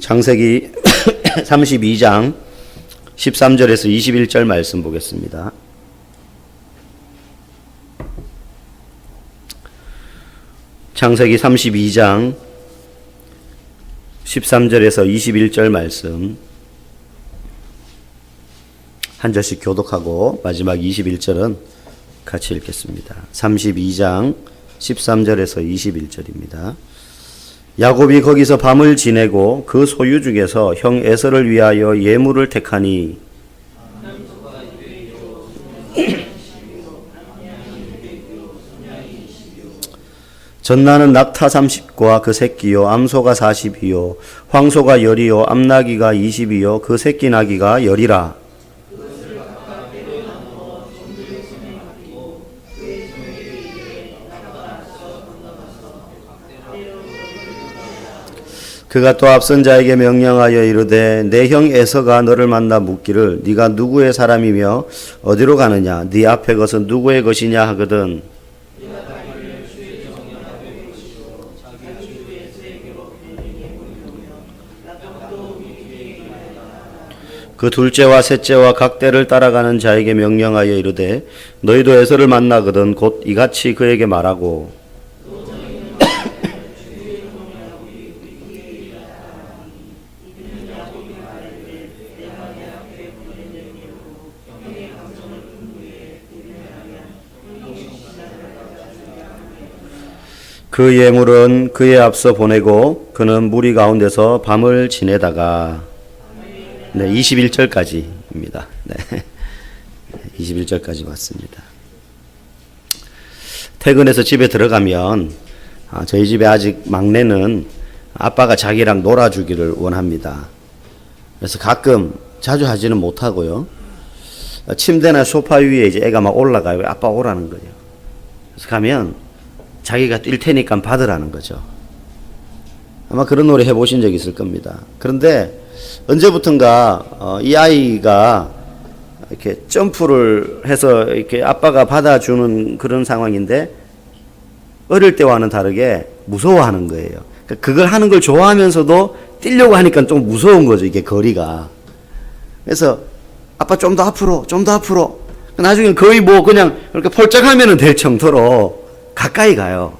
창세기 32장 13절에서 21절 말씀 보겠습니다. 창세기 32장 13절에서 21절 말씀 한 절씩 교독하고 마지막 21절은 같이 읽겠습니다. 32장 13절에서 21절입니다. 야곱이 거기서 밤을 지내고 그 소유 중에서 형 에서를 위하여 예물을 택하니 전나는 낙타 30과 그 새끼요 암소가 40이요 황소가 열이요 암나기가 20이요 그 새끼 나기가 열이라 그가 또 앞선 자에게 명령하여 이르되 내 형 에서가 너를 만나 묻기를 네가 누구의 사람이며 어디로 가느냐? 네 앞에 것은 누구의 것이냐? 하거든. 그 둘째와 셋째와 각 때를 따라가는 자에게 명령하여 이르되 너희도 에서를 만나거든 곧 이같이 그에게 말하고 그 예물은 그의 앞서 보내고 그는 무리 가운데서 밤을 지내다가 네, 21절까지입니다. 네. 21절까지 왔습니다. 퇴근해서 집에 들어가면 아, 저희 집에 아직 막내는 아빠가 자기랑 놀아주기를 원합니다. 그래서 가끔 자주 하지는 못하고요. 침대나 소파 위에 이제 애가 막 올라가요. 아빠 오라는 거예요. 그래서 가면 자기가 뛸 테니까 받으라는 거죠. 아마 그런 놀이 해보신 적 있을 겁니다. 그런데 언제부턴가 어, 이 아이가 이렇게 점프를 해서 이렇게 아빠가 받아주는 그런 상황인데 어릴 때와는 다르게 무서워하는 거예요. 그러니까 그걸 하는 걸 좋아하면서도 뛰려고 하니까 좀 무서운 거죠. 이게 거리가. 그래서 아빠 좀 더 앞으로, 좀 더 앞으로. 나중에 거의 뭐 그냥 이렇게 폴짝하면은 될 정도로 가까이 가요.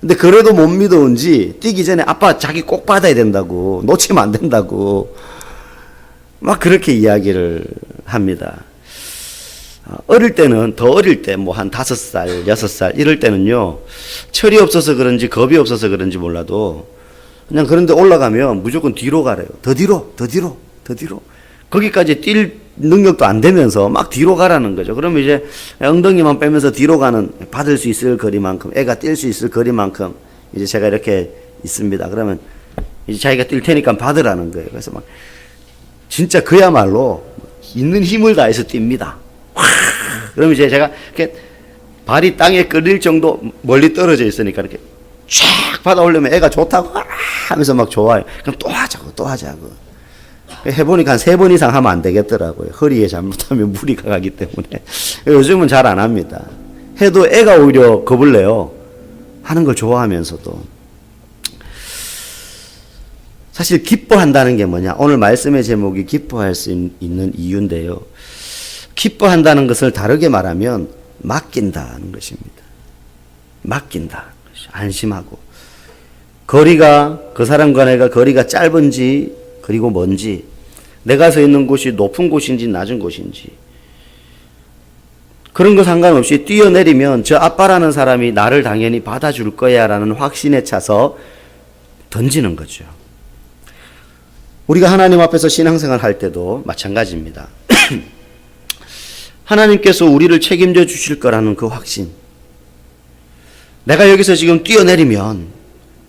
근데 그래도 못 믿어온지 뛰기 전에 아빠 자기 꼭 받아야 된다고 놓치면 안 된다고 막 그렇게 이야기를 합니다. 어, 어릴 때는 더 어릴 때 뭐 한 다섯 살, 여섯 살 이럴 때는요 철이 없어서 그런지 겁이 없어서 그런지 몰라도 그냥 그런데 올라가면 무조건 뒤로 가래요. 더 뒤로, 더 뒤로, 더 뒤로. 거기까지 뛸 능력도 안 되면서 막 뒤로 가라는 거죠. 그러면 이제 엉덩이만 빼면서 뒤로 가는 받을 수 있을 거리만큼 애가 뛸 수 있을 거리만큼 이제 제가 이렇게 있습니다. 그러면 이제 자기가 뛸 테니까 받으라는 거예요. 그래서 막 진짜 그야말로 있는 힘을 다해서 뜁니다. 그러면 이제 제가 이렇게 발이 땅에 끌릴 정도 멀리 떨어져 있으니까 이렇게 쫙 받아 올리면 애가 좋다고 하면서 막 좋아요. 그럼 또 하자고 또 하자고. 해보니까 한 세 번 이상 하면 안 되겠더라고요. 허리에 잘못하면 무리가 가기 때문에. 요즘은 잘 안 합니다. 해도 애가 오히려 겁을 내요. 하는 걸 좋아하면서도. 사실 기뻐한다는 게 뭐냐? 오늘 말씀의 제목이 기뻐할 수 있는 이유인데요. 기뻐한다는 것을 다르게 말하면 맡긴다는 것입니다. 맡긴다. 안심하고. 거리가, 그 사람과 내가 거리가 짧은지, 그리고 먼지, 내가 서 있는 곳이 높은 곳인지 낮은 곳인지, 그런 거 상관없이 뛰어내리면 저 아빠라는 사람이 나를 당연히 받아줄 거야 라는 확신에 차서 던지는 거죠. 우리가 하나님 앞에서 신앙생활 할 때도 마찬가지입니다. 하나님께서 우리를 책임져 주실 거라는 그 확신. 내가 여기서 지금 뛰어내리면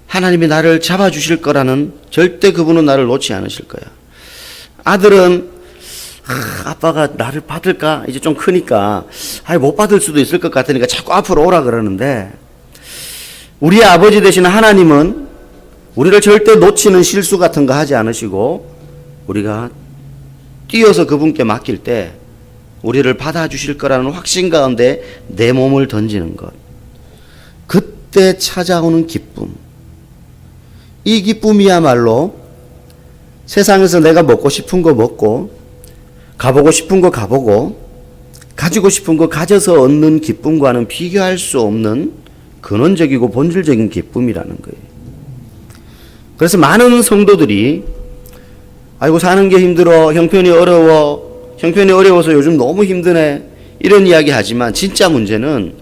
하나님이 나를 잡아 주실 거라는 절대 그분은 나를 놓지 않으실 거야. 아들은 아, 아빠가 나를 받을까? 이제 좀 크니까 아이 못 받을 수도 있을 것 같으니까 자꾸 앞으로 오라 그러는데 우리의 아버지 되시는 하나님은 우리를 절대 놓치는 실수 같은 거 하지 않으시고 우리가 뛰어서 그분께 맡길 때 우리를 받아주실 거라는 확신 가운데 내 몸을 던지는 것. 그때 찾아오는 기쁨. 이 기쁨이야말로 세상에서 내가 먹고 싶은 거 먹고 가보고 싶은 거 가보고 가지고 싶은 거 가져서 얻는 기쁨과는 비교할 수 없는 근원적이고 본질적인 기쁨이라는 거예요. 그래서 많은 성도들이 아이고 사는 게 힘들어 형편이 어려워 형편이 어려워서 요즘 너무 힘드네 이런 이야기 하지만 진짜 문제는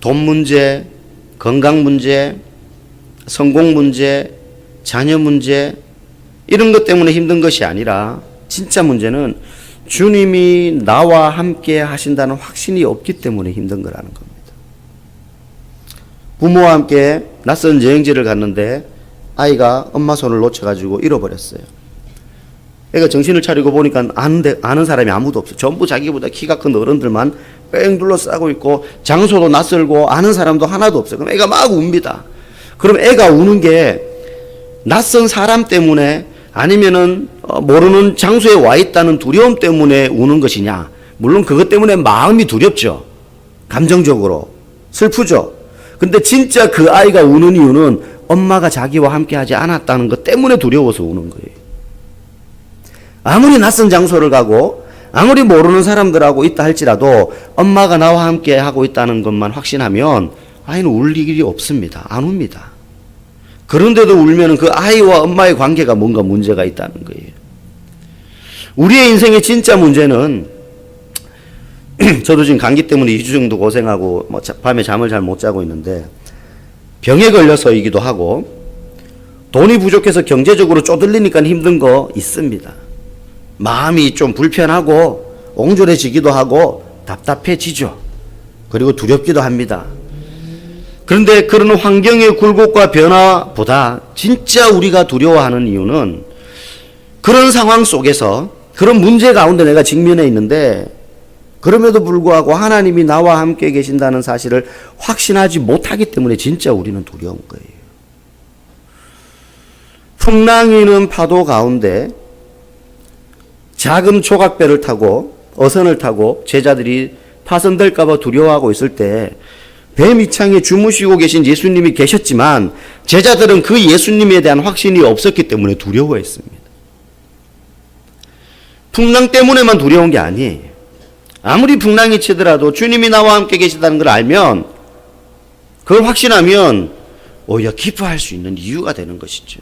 돈 문제 건강 문제 성공 문제 자녀 문제 이런 것 때문에 힘든 것이 아니라 진짜 문제는 주님이 나와 함께 하신다는 확신이 없기 때문에 힘든 거라는 겁니다. 부모와 함께 낯선 여행지를 갔는데 아이가 엄마 손을 놓쳐가지고 잃어버렸어요. 애가 정신을 차리고 보니까 아는데, 아는 사람이 아무도 없어. 전부 자기보다 키가 큰 어른들만 뺑 둘러싸고 있고 장소도 낯설고 아는 사람도 하나도 없어요. 그럼 애가 막 웁니다. 그럼 애가 우는 게 낯선 사람 때문에 아니면은 어, 모르는 장소에 와 있다는 두려움 때문에 우는 것이냐? 물론 그것 때문에 마음이 두렵죠. 감정적으로 슬프죠. 근데 진짜 그 아이가 우는 이유는 엄마가 자기와 함께 하지 않았다는 것 때문에 두려워서 우는 거예요. 아무리 낯선 장소를 가고 아무리 모르는 사람들하고 있다 할지라도 엄마가 나와 함께 하고 있다는 것만 확신하면 아이는 울 일이 없습니다. 안 웁니다. 그런데도 울면 그 아이와 엄마의 관계가 뭔가 문제가 있다는 거예요. 우리의 인생의 진짜 문제는 저도 지금 감기 때문에 2주 정도 고생하고 뭐 자- 밤에 잠을 잘 못 자고 있는데 병에 걸려서이기도 하고 돈이 부족해서 경제적으로 쪼들리니까 힘든 거 있습니다. 마음이 좀 불편하고 옹졸해지기도 하고 답답해지죠. 그리고 두렵기도 합니다. 그런데 그런 환경의 굴곡과 변화보다 진짜 우리가 두려워하는 이유는 그런 상황 속에서 그런 문제 가운데 내가 직면해 있는데 그럼에도 불구하고 하나님이 나와 함께 계신다는 사실을 확신하지 못하기 때문에 진짜 우리는 두려운 거예요. 풍랑이는 파도 가운데 작은 조각배를 타고 어선을 타고 제자들이 파손될까봐 두려워하고 있을 때 배 밑창에 주무시고 계신 예수님이 계셨지만 제자들은 그 예수님에 대한 확신이 없었기 때문에 두려워했습니다. 풍랑 때문에만 두려운 게 아니에요. 아무리 풍랑이 치더라도 주님이 나와 함께 계시다는 걸 알면 그걸 확신하면 오히려 기뻐할 수 있는 이유가 되는 것이죠.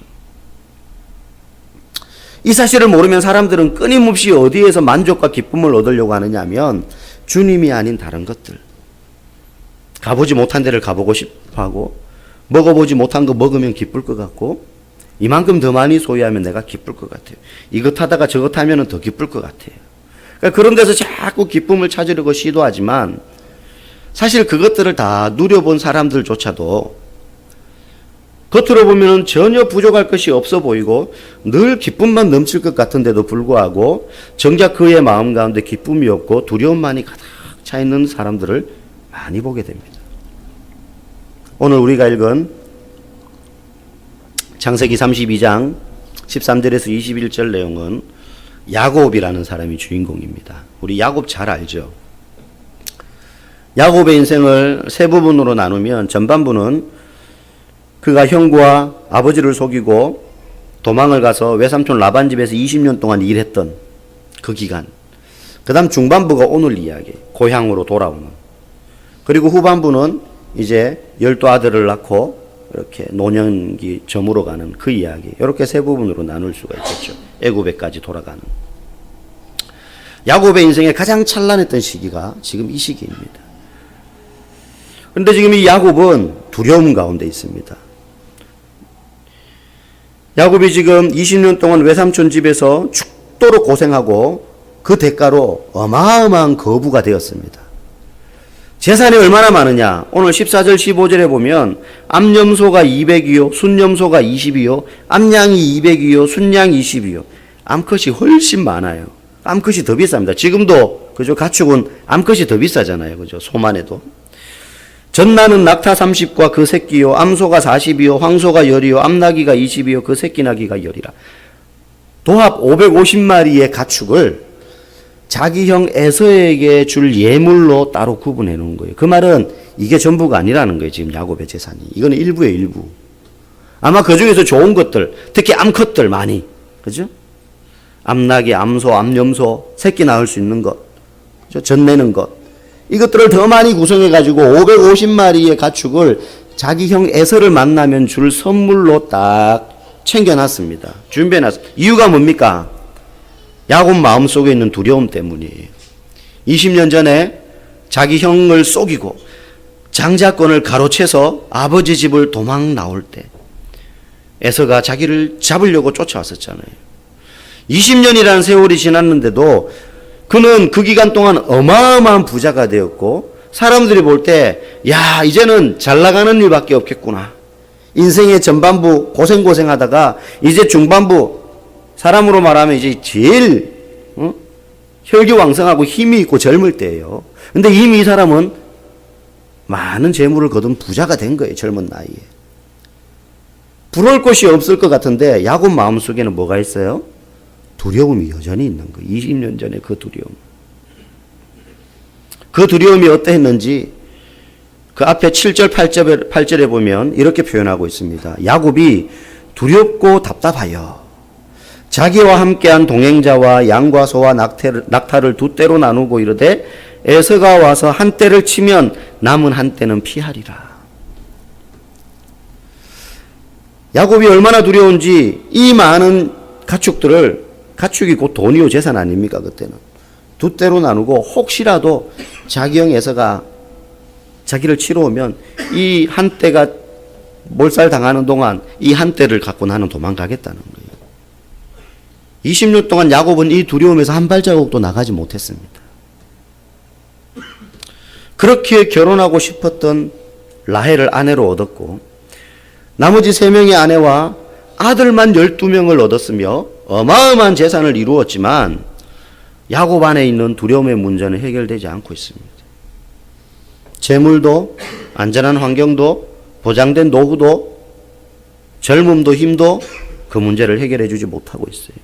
이 사실을 모르면 사람들은 끊임없이 어디에서 만족과 기쁨을 얻으려고 하느냐 하면 주님이 아닌 다른 것들. 가보지 못한 데를 가보고 싶어 하고, 먹어보지 못한 거 먹으면 기쁠 것 같고, 이만큼 더 많이 소유하면 내가 기쁠 것 같아요. 이것 하다가 저것 하면 더 기쁠 것 같아요. 그러니까 그런 데서 자꾸 기쁨을 찾으려고 시도하지만, 사실 그것들을 다 누려본 사람들조차도 겉으로 보면 전혀 부족할 것이 없어 보이고 늘 기쁨만 넘칠 것 같은데도 불구하고 정작 그의 마음 가운데 기쁨이 없고 두려움만이 가득 차 있는 사람들을 많이 보게 됩니다. 오늘 우리가 읽은 창세기 32장 13절에서 21절 내용은 야곱이라는 사람이 주인공입니다. 우리 야곱 잘 알죠? 야곱의 인생을 세 부분으로 나누면 전반부는 그가 형과 아버지를 속이고 도망을 가서 외삼촌 라반 집에서 20년 동안 일했던 그 기간. 그 다음 중반부가 오늘 이야기, 고향으로 돌아오는. 그리고 후반부는 이제 열두 아들을 낳고 이렇게 노년기 저물어 가는 그 이야기. 이렇게 세 부분으로 나눌 수가 있겠죠. 애굽에까지 돌아가는. 야곱의 인생에 가장 찬란했던 시기가 지금 이 시기입니다. 그런데 지금 이 야곱은 두려움 가운데 있습니다. 야곱이 지금 20년 동안 외삼촌 집에서 죽도록 고생하고 그 대가로 어마어마한 거부가 되었습니다. 재산이 얼마나 많으냐? 오늘 14절 15절에 보면 암염소가 200이요, 순염소가 20이요, 암양이 200이요, 순양 20이요. 암컷이 훨씬 많아요. 암컷이 더 비쌉니다. 지금도 그죠? 가축은 암컷이 더 비싸잖아요. 그죠? 소만 해도. 전나는 낙타 30과 그 새끼요, 암소가 40이요, 황소가 10이요, 암나기가 20이요, 그 새끼 나기가 10이라. 도합 550마리의 가축을 자기 형 에서에게 줄 예물로 따로 구분해 놓은 거예요. 그 말은 이게 전부가 아니라는 거예요. 지금 야곱의 재산이. 이거는 일부의 일부. 아마 그 중에서 좋은 것들, 특히 암컷들 많이. 그죠? 암나기, 암소, 암염소, 새끼 낳을 수 있는 것, 그죠? 젖내는 것. 이것들을 더 많이 구성해 가지고 550마리의 가축을 자기 형 에서를 만나면 줄 선물로 딱 챙겨놨습니다. 준비해놨어. 이유가 뭡니까? 야곱 마음 속에 있는 두려움 때문이에요. 20년 전에 자기 형을 속이고 장자권을 가로채서 아버지 집을 도망 나올 때 에서가 자기를 잡으려고 쫓아왔었잖아요. 20년이라는 세월이 지났는데도 그는 그 기간 동안 어마어마한 부자가 되었고 사람들이 볼 때 야 이제는 잘 나가는 일밖에 없겠구나. 인생의 전반부 고생고생하다가 이제 중반부 사람으로 말하면 이제 제일 어? 혈기왕성하고 힘이 있고 젊을 때예요. 근데 이미 이 사람은 많은 재물을 거둔 부자가 된 거예요. 젊은 나이에. 부러울 것이 없을 것 같은데 야곱 마음속에는 뭐가 있어요? 두려움이 여전히 있는 거예요. 20년 전에 그 두려움. 그 두려움이 어떠했는지 그 앞에 7절 8절에, 8절에 보면 이렇게 표현하고 있습니다. 야곱이 두렵고 답답하여 자기와 함께한 동행자와 양과 소와 낙태를, 낙타를 두 떼로 나누고 이르되 에서가 와서 한 떼를 치면 남은 한 떼는 피하리라. 야곱이 얼마나 두려운지 이 많은 가축들을 가축이 곧 돈이요 재산 아닙니까 그때는 두 떼로 나누고 혹시라도 자기 형 에서가 자기를 치러 오면 이한 떼가 몰살 당하는 동안 이한 떼를 갖고 나는 도망가겠다는 거예요. 20년 동안 야곱은 이 두려움에서 한 발자국도 나가지 못했습니다. 그렇게 결혼하고 싶었던 라헬을 아내로 얻었고 나머지 세 명의 아내와 아들만 12명을 얻었으며 어마어마한 재산을 이루었지만 야곱 안에 있는 두려움의 문제는 해결되지 않고 있습니다. 재물도 안전한 환경도 보장된 노후도 젊음도 힘도 그 문제를 해결해 주지 못하고 있어요.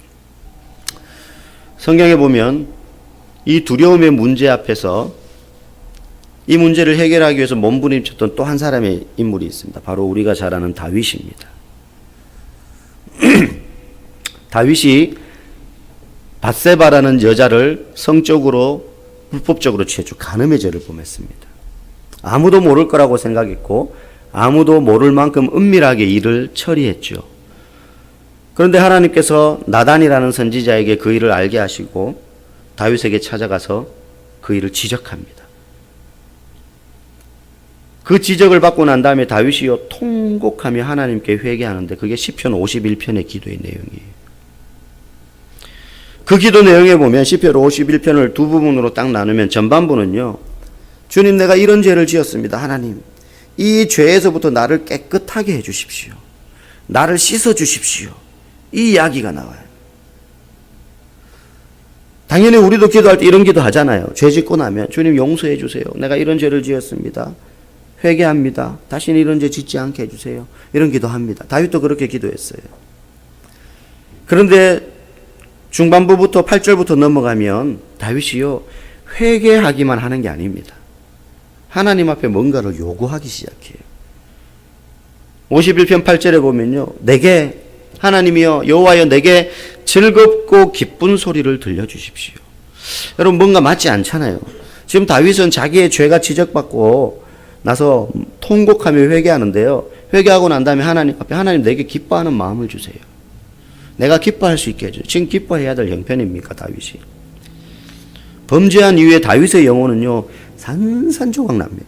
성경에 보면 이 두려움의 문제 앞에서 이 문제를 해결하기 위해서 몸부림쳤던 또 한 사람의 인물이 있습니다. 바로 우리가 잘 아는 다윗입니다. 다윗이 바세바라는 여자를 성적으로 불법적으로 취해주 간음의 죄를 범했습니다. 아무도 모를 거라고 생각했고 아무도 모를 만큼 은밀하게 일을 처리했죠. 그런데 하나님께서 나단이라는 선지자에게 그 일을 알게 하시고 다윗에게 찾아가서 그 일을 지적합니다. 그 지적을 받고 난 다음에 다윗이요 통곡하며 하나님께 회개하는데 그게 시편 51편의 기도의 내용이에요. 그 기도 내용에 보면 시편 51편을 두 부분으로 딱 나누면 전반부는요. 주님 내가 이런 죄를 지었습니다. 하나님. 이 죄에서부터 나를 깨끗하게 해 주십시오. 나를 씻어 주십시오. 이 이야기가 나와요. 당연히 우리도 기도할 때 이런 기도 하잖아요. 죄 짓고 나면 주님 용서해 주세요. 내가 이런 죄를 지었습니다. 회개합니다. 다시는 이런 죄 짓지 않게 해주세요. 이런 기도합니다. 다윗도 그렇게 기도했어요. 그런데 중반부부터 8절부터 넘어가면 다윗이요 회개하기만 하는 게 아닙니다. 하나님 앞에 뭔가를 요구하기 시작해요. 51편 8절에 보면요. 내게 하나님이여 여호와여 내게 즐겁고 기쁜 소리를 들려 주십시오. 여러분 뭔가 맞지 않잖아요. 지금 다윗은 자기의 죄가 지적받고 나서 통곡하며 회개하는데요. 회개하고 난 다음에 하나님 앞에 하나님 내게 기뻐하는 마음을 주세요. 내가 기뻐할 수 있게 해줘요. 지금 기뻐해야 될 형편입니까 다윗이? 범죄한 이후에 다윗의 영혼은요 산산조각 납니다.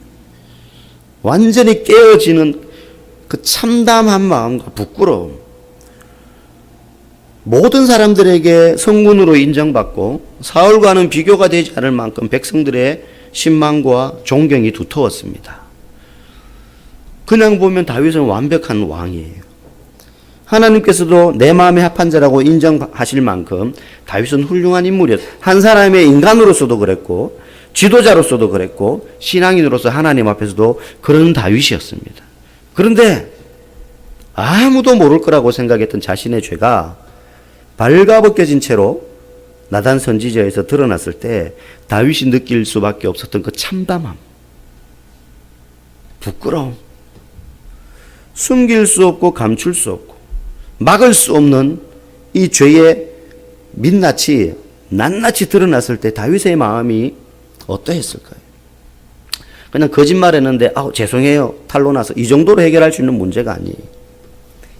완전히 깨어지는 그 참담한 마음과 부끄러움. 모든 사람들에게 성군으로 인정받고 사울과는 비교가 되지 않을 만큼 백성들의 신망과 존경이 두터웠습니다. 그냥 보면 다윗은 완벽한 왕이에요. 하나님께서도 내 마음에 합한 자라고 인정하실 만큼 다윗은 훌륭한 인물이었어요. 한 사람의 인간으로서도 그랬고 지도자로서도 그랬고 신앙인으로서 하나님 앞에서도 그런 다윗이었습니다. 그런데 아무도 모를 거라고 생각했던 자신의 죄가 발가벗겨진 채로 나단 선지자에서 드러났을 때 다윗이 느낄 수밖에 없었던 그 참담함, 부끄러움, 숨길 수 없고 감출 수 없고 막을 수 없는 이 죄의 민낯이 낱낱이 드러났을 때 다윗의 마음이 어떠했을까요? 그냥 거짓말했는데 아우 죄송해요 탈로 나서 이 정도로 해결할 수 있는 문제가 아니에요.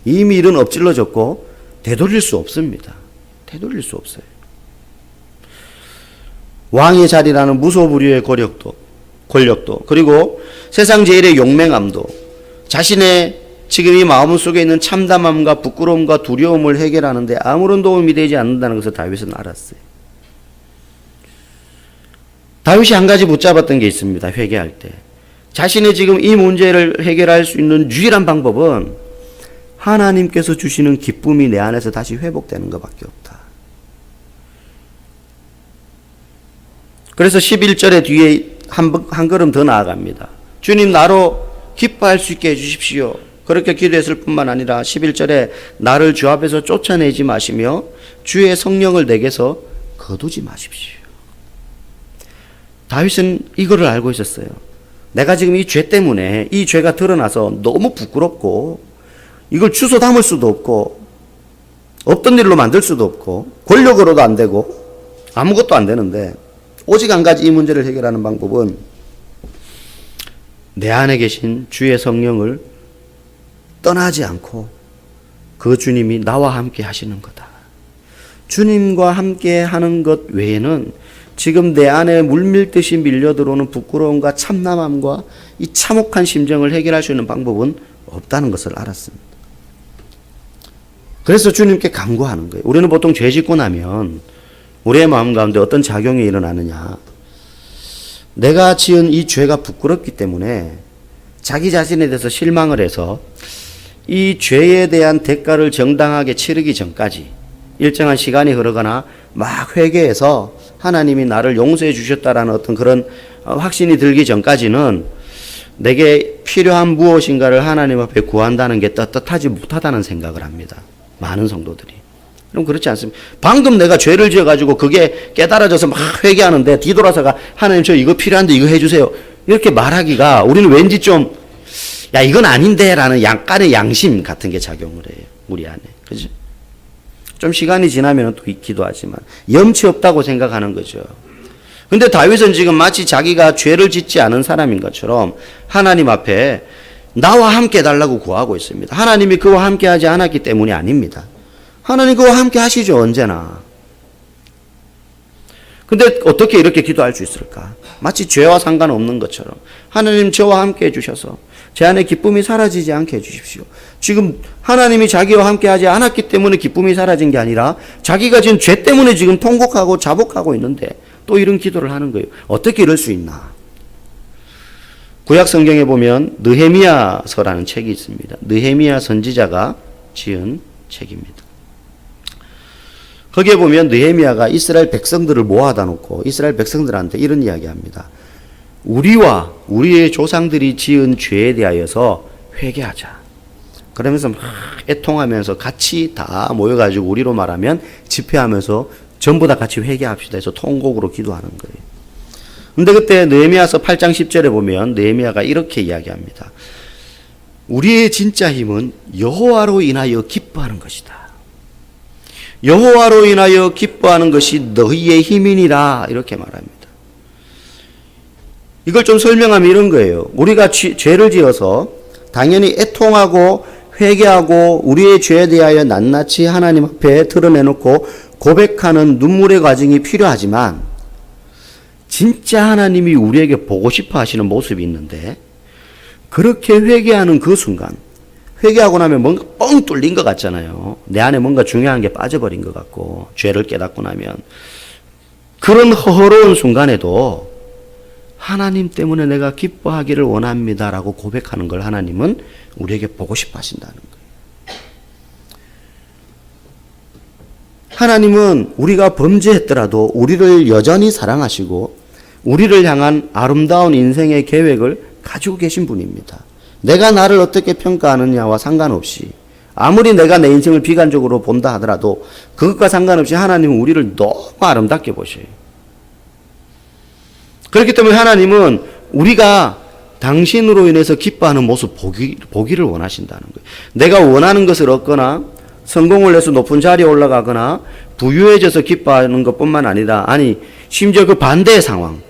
이미 일은 엎질러졌고 되돌릴 수 없습니다. 되돌릴 수 없어요. 왕의 자리라는 무소불위의 권력도 권력도 그리고 세상 제일의 용맹함도 자신의 지금 이 마음 속에 있는 참담함과 부끄러움과 두려움을 해결하는데 아무런 도움이 되지 않는다는 것을 다윗은 알았어요. 다윗이 한 가지 붙잡았던 게 있습니다. 회개할 때. 자신의 지금 이 문제를 해결할 수 있는 유일한 방법은 하나님께서 주시는 기쁨이 내 안에서 다시 회복되는 것밖에 없다. 그래서 11절의 뒤에 한, 번- 한 걸음 더 나아갑니다. 주님 나로 기뻐할 수 있게 해주십시오. 그렇게 기도했을 뿐만 아니라 11절에 나를 주 앞에서 쫓아내지 마시며 주의 성령을 내게서 거두지 마십시오. 다윗은 이거를 알고 있었어요. 내가 지금 이 죄 때문에 이 죄가 드러나서 너무 부끄럽고 이걸 주워 담을 수도 없고 없던 일로 만들 수도 없고 권력으로도 안 되고 아무것도 안 되는데 오직 한 가지 이 문제를 해결하는 방법은 내 안에 계신 주의 성령을 떠나지 않고 그 주님이 나와 함께 하시는 거다. 주님과 함께 하는 것 외에는 지금 내 안에 물밀듯이 밀려 들어오는 부끄러움과 참남함과 이 참혹한 심정을 해결할 수 있는 방법은 없다는 것을 알았습니다. 그래서 주님께 간구하는 거예요. 우리는 보통 죄 짓고 나면 우리의 마음 가운데 어떤 작용이 일어나느냐. 내가 지은 이 죄가 부끄럽기 때문에 자기 자신에 대해서 실망을 해서 이 죄에 대한 대가를 정당하게 치르기 전까지 일정한 시간이 흐르거나 막 회개해서 하나님이 나를 용서해 주셨다라는 어떤 그런 어, 확신이 들기 전까지는 내게 필요한 무엇인가를 하나님 앞에 구한다는 게 떳떳하지 못하다는 생각을 합니다. 많은 성도들이. 그럼 그렇지 않습니다. 방금 내가 죄를 지어가지고 그게 깨달아져서 막 회개하는데 뒤돌아서가 하나님 저 이거 필요한데 이거 해주세요. 이렇게 말하기가 우리는 왠지 좀 야 이건 아닌데 라는 약간의 양심 같은 게 작용을 해요. 우리 안에. 그죠? 좀 시간이 지나면 또 있기도 하지만 염치 없다고 생각하는 거죠. 근데 다윗은 지금 마치 자기가 죄를 짓지 않은 사람인 것처럼 하나님 앞에 나와 함께 달라고 구하고 있습니다. 하나님이 그와 함께 하지 않았기 때문이 아닙니다. 하나님 그와 함께 하시죠, 언제나. 근데 어떻게 이렇게 기도할 수 있을까? 마치 죄와 상관없는 것처럼. 하나님 저와 함께 해주셔서 제 안에 기쁨이 사라지지 않게 해주십시오. 지금 하나님이 자기와 함께 하지 않았기 때문에 기쁨이 사라진 게 아니라 자기가 지금 죄 때문에 지금 통곡하고 자복하고 있는데 또 이런 기도를 하는 거예요. 어떻게 이럴 수 있나? 구약 성경에 보면 느헤미야서라는 책이 있습니다. 느헤미야 선지자가 지은 책입니다. 거기에 보면 느헤미야가 이스라엘 백성들을 모아다 놓고 이스라엘 백성들한테 이런 이야기합니다. 우리와 우리의 조상들이 지은 죄에 대하여서 회개하자. 그러면서 막 애통하면서 같이 다 모여가지고 우리로 말하면 집회하면서 전부 다 같이 회개합시다 해서 통곡으로 기도하는 거예요. 근데 그때 느헤미야서 8장 10절에 보면 느헤미야가 이렇게 이야기합니다. 우리의 진짜 힘은 여호와로 인하여 기뻐하는 것이다. 여호와로 인하여 기뻐하는 것이 너희의 힘이니라 이렇게 말합니다. 이걸 좀 설명하면 이런 거예요. 우리가 죄, 죄를 지어서 당연히 애통하고 회개하고 우리의 죄에 대하여 낱낱이 하나님 앞에 드러내놓고 고백하는 눈물의 과정이 필요하지만 진짜 하나님이 우리에게 보고 싶어 하시는 모습이 있는데 그렇게 회개하는 그 순간 회개하고 나면 뭔가 뻥 뚫린 것 같잖아요. 내 안에 뭔가 중요한 게 빠져버린 것 같고 죄를 깨닫고 나면 그런 허허로운 순간에도 하나님 때문에 내가 기뻐하기를 원합니다라고 고백하는 걸 하나님은 우리에게 보고 싶어 하신다는 거예요. 하나님은 우리가 범죄했더라도 우리를 여전히 사랑하시고 우리를 향한 아름다운 인생의 계획을 가지고 계신 분입니다. 내가 나를 어떻게 평가하느냐와 상관없이 아무리 내가 내 인생을 비관적으로 본다 하더라도 그것과 상관없이 하나님은 우리를 너무 아름답게 보셔요. 그렇기 때문에 하나님은 우리가 당신으로 인해서 기뻐하는 모습 보기, 보기를 원하신다는 거예요. 내가 원하는 것을 얻거나 성공을 해서 높은 자리에 올라가거나 부유해져서 기뻐하는 것뿐만 아니라 아니 심지어 그 반대의 상황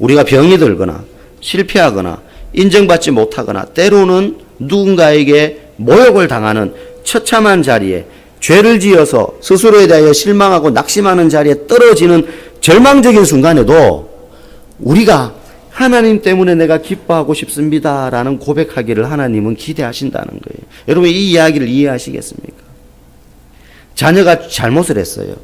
우리가 병이 들거나 실패하거나 인정받지 못하거나 때로는 누군가에게 모욕을 당하는 처참한 자리에 죄를 지어서 스스로에 대하여 실망하고 낙심하는 자리에 떨어지는 절망적인 순간에도 우리가 하나님 때문에 내가 기뻐하고 싶습니다 라는 고백하기를 하나님은 기대하신다는 거예요. 여러분 이 이야기를 이해하시겠습니까? 자녀가 잘못을 했어요.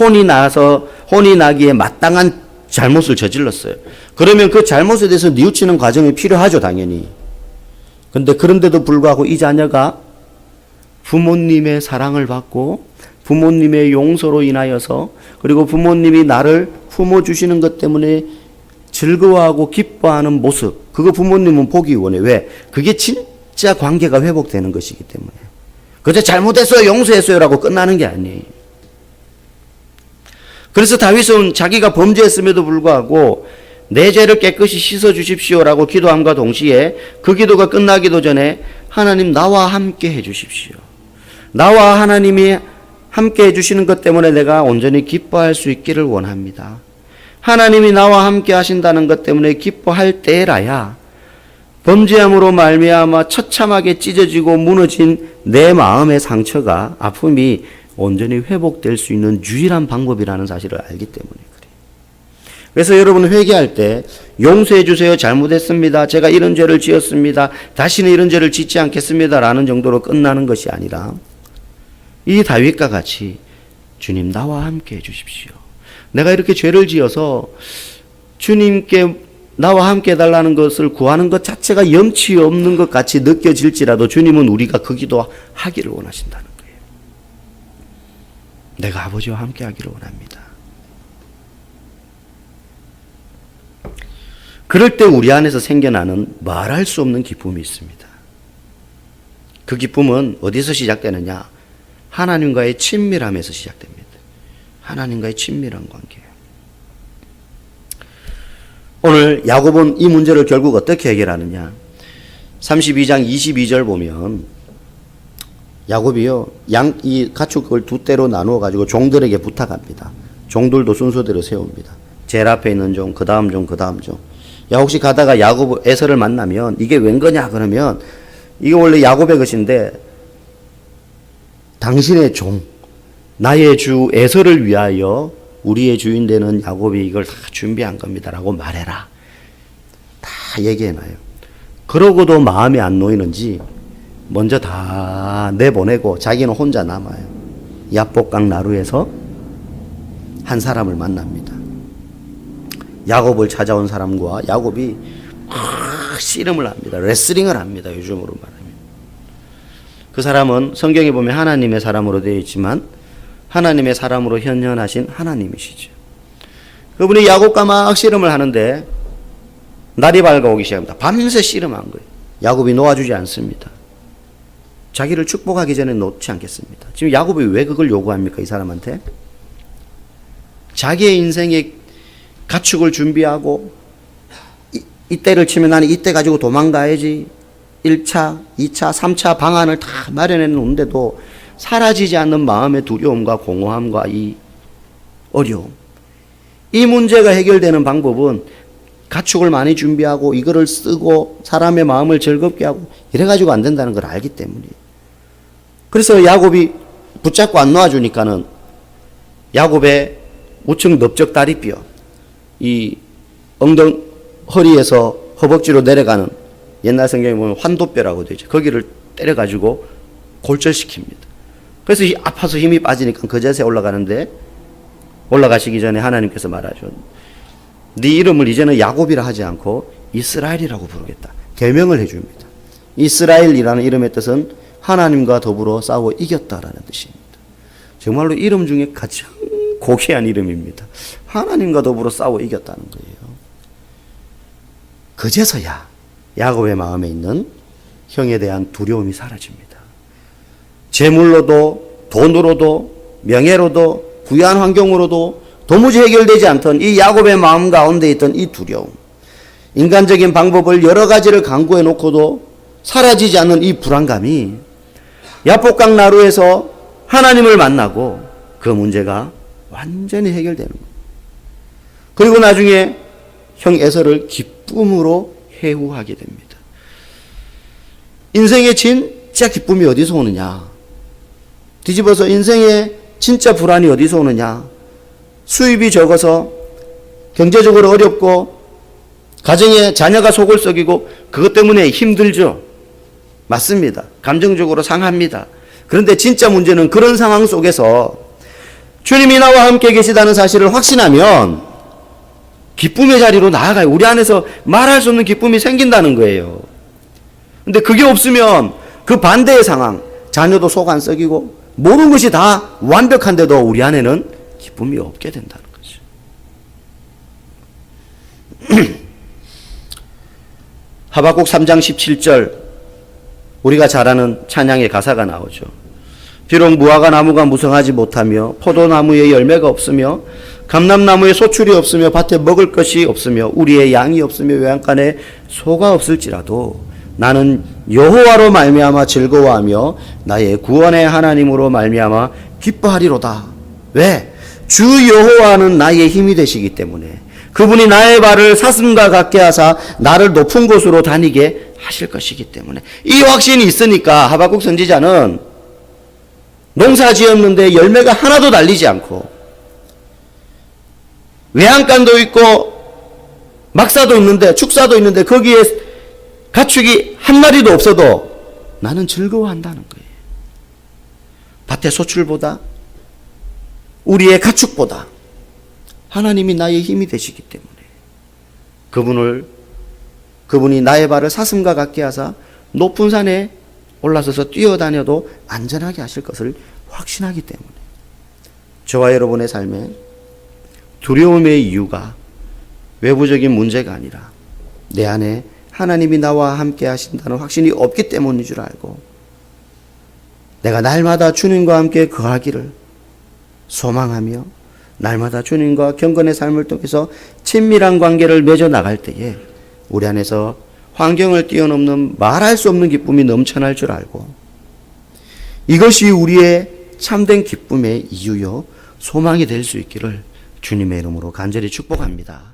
혼이 나서 혼이 나기에 마땅한 잘못을 저질렀어요. 그러면 그 잘못에 대해서 뉘우치는 과정이 필요하죠, 당연히. 근데 그런데도 불구하고 이 자녀가 부모님의 사랑을 받고 부모님의 용서로 인하여서 그리고 부모님이 나를 품어 주시는 것 때문에 즐거워하고 기뻐하는 모습 그거 부모님은 보기 원해 왜 그게 진짜 관계가 회복되는 것이기 때문에 그저 잘못했어요 용서했어요라고 끝나는 게 아니에요 그래서 다윗은 자기가 범죄했음에도 불구하고 내 죄를 깨끗이 씻어 주십시오라고 기도함과 동시에 그 기도가 끝나기도 전에 하나님 나와 함께 해 주십시오. 나와 하나님이 함께 해 주시는 것 때문에 내가 온전히 기뻐할 수 있기를 원합니다. 하나님이 나와 함께 하신다는 것 때문에 기뻐할 때라야 범죄함으로 말미암아 처참하게 찢어지고 무너진 내 마음의 상처가 아픔이 온전히 회복될 수 있는 유일한 방법이라는 사실을 알기 때문에 그래요. 그래서 여러분 회개할 때 용서해 주세요. 잘못했습니다. 제가 이런 죄를 지었습니다. 다시는 이런 죄를 짓지 않겠습니다 라는 정도로 끝나는 것이 아니라 이 다윗과 같이 주님 나와 함께 해 주십시오. 내가 이렇게 죄를 지어서 주님께 나와 함께 해달라는 것을 구하는 것 자체가 염치 없는 것 같이 느껴질지라도 주님은 우리가 그 기도 하기를 원하신다는. 내가 아버지와 함께 하기를 원합니다. 그럴 때 우리 안에서 생겨나는 말할 수 없는 기쁨이 있습니다. 그 기쁨은 어디서 시작되느냐? 하나님과의 친밀함에서 시작됩니다. 하나님과의 친밀한 관계. 오늘 야곱은 이 문제를 결국 어떻게 해결하느냐? 32장 22절 보면 야곱이요 양 이 가축을 두 떼로 나누어 가지고 종들에게 부탁합니다. 종들도 순서대로 세웁니다. 제일 앞에 있는 종, 그 다음 종, 그 다음 종. 야 혹시 가다가 야곱 에서를 만나면 이게 웬 거냐 그러면 이게 원래 야곱의 것인데 당신의 종, 나의 주 에서를 위하여 우리의 주인 되는 야곱이 이걸 다 준비한 겁니다라고 말해라. 다 얘기해 놔요. 그러고도 마음에 안 놓이는지 먼저 다 내보내고 자기는 혼자 남아요. 야복강 나루에서 한 사람을 만납니다. 야곱을 찾아온 사람과 야곱이 막 씨름을 합니다. 레슬링을 합니다. 요즘으로 말하면. 그 사람은 성경에 보면 하나님의 사람으로 되어 있지만 하나님의 사람으로 현현하신 하나님이시죠. 그분이 야곱과 막 씨름을 하는데 날이 밝아오기 시작합니다. 밤새 씨름한 거예요. 야곱이 놓아주지 않습니다. 자기를 축복하기 전에 놓지 않겠습니다. 지금 야곱이 왜 그걸 요구합니까? 이 사람한테? 자기의 인생에 가축을 준비하고 이, 이때를 치면 나는 이때 가지고 도망가야지. 1차, 2차, 3차 방안을 다 마련해 놓는데도 사라지지 않는 마음의 두려움과 공허함과 이 어려움. 이 문제가 해결되는 방법은 가축을 많이 준비하고 이거를 쓰고 사람의 마음을 즐겁게 하고 이래 가지고 안 된다는 걸 알기 때문이에요. 그래서 야곱이 붙잡고 안 놓아주니까는 야곱의 우측 넓적 다리뼈 이 엉덩 허리에서 허벅지로 내려가는 옛날 성경에 보면 환도뼈라고 되죠. 거기를 때려 가지고 골절시킵니다. 그래서 아파서 힘이 빠지니까 그 자세에 올라가는데 올라가시기 전에 하나님께서 말하죠. 네 이름을 이제는 야곱이라 하지 않고 이스라엘이라고 부르겠다. 개명을 해줍니다. 이스라엘이라는 이름의 뜻은 하나님과 더불어 싸워 이겼다라는 뜻입니다. 정말로 이름 중에 가장 고귀한 이름입니다. 하나님과 더불어 싸워 이겼다는 거예요. 그제서야 야곱의 마음에 있는 형에 대한 두려움이 사라집니다. 재물로도 돈으로도 명예로도 부유한 환경으로도 도무지 해결되지 않던 이 야곱의 마음 가운데 있던 이 두려움. 인간적인 방법을 여러 가지를 강구해 놓고도 사라지지 않는 이 불안감이 야복강 나루에서 하나님을 만나고 그 문제가 완전히 해결되는 거예요. 그리고 나중에 형 에서를 기쁨으로 회후하게 됩니다. 인생의 진짜 기쁨이 어디서 오느냐? 뒤집어서 인생의 진짜 불안이 어디서 오느냐? 수입이 적어서 경제적으로 어렵고 가정에 자녀가 속을 썩이고 그것 때문에 힘들죠. 맞습니다. 감정적으로 상합니다. 그런데 진짜 문제는 그런 상황 속에서 주님이 나와 함께 계시다는 사실을 확신하면 기쁨의 자리로 나아가요. 우리 안에서 말할 수 없는 기쁨이 생긴다는 거예요. 근데 그게 없으면 그 반대의 상황, 자녀도 속 안 썩이고 모든 것이 다 완벽한데도 우리 안에는 기쁨이 없게 된다는 거죠. 하박국 3장 17절 우리가 잘 아는 찬양의 가사가 나오죠. 비록 무화과 나무가 무성하지 못하며 포도나무에 열매가 없으며 감람나무에 소출이 없으며 밭에 먹을 것이 없으며 우리의 양이 없으며 외양간에 소가 없을지라도 나는 여호와로 말미암아 즐거워하며 나의 구원의 하나님으로 말미암아 기뻐하리로다. 왜? 주 여호와는 나의 힘이 되시기 때문에 그분이 나의 발을 사슴과 같게 하사 나를 높은 곳으로 다니게 하실 것이기 때문에 이 확신이 있으니까 하박국 선지자는 농사 지었는데 열매가 하나도 달리지 않고 외양간도 있고 막사도 있는데 축사도 있는데 거기에 가축이 한 마리도 없어도 나는 즐거워한다는 거예요. 밭의 소출보다 우리의 가축보다 하나님이 나의 힘이 되시기 때문에 그분을 그분이 나의 발을 사슴과 같게 하사 높은 산에 올라서서 뛰어다녀도 안전하게 하실 것을 확신하기 때문에. 저와 여러분의 삶에 두려움의 이유가 외부적인 문제가 아니라 내 안에 하나님이 나와 함께 하신다는 확신이 없기 때문인 줄 알고 내가 날마다 주님과 함께 거하기를 소망하며 날마다 주님과 경건의 삶을 통해서 친밀한 관계를 맺어 나갈 때에 우리 안에서 환경을 뛰어넘는 말할 수 없는 기쁨이 넘쳐날 줄 알고 이것이 우리의 참된 기쁨의 이유요 소망이 될 수 있기를 주님의 이름으로 간절히 축복합니다.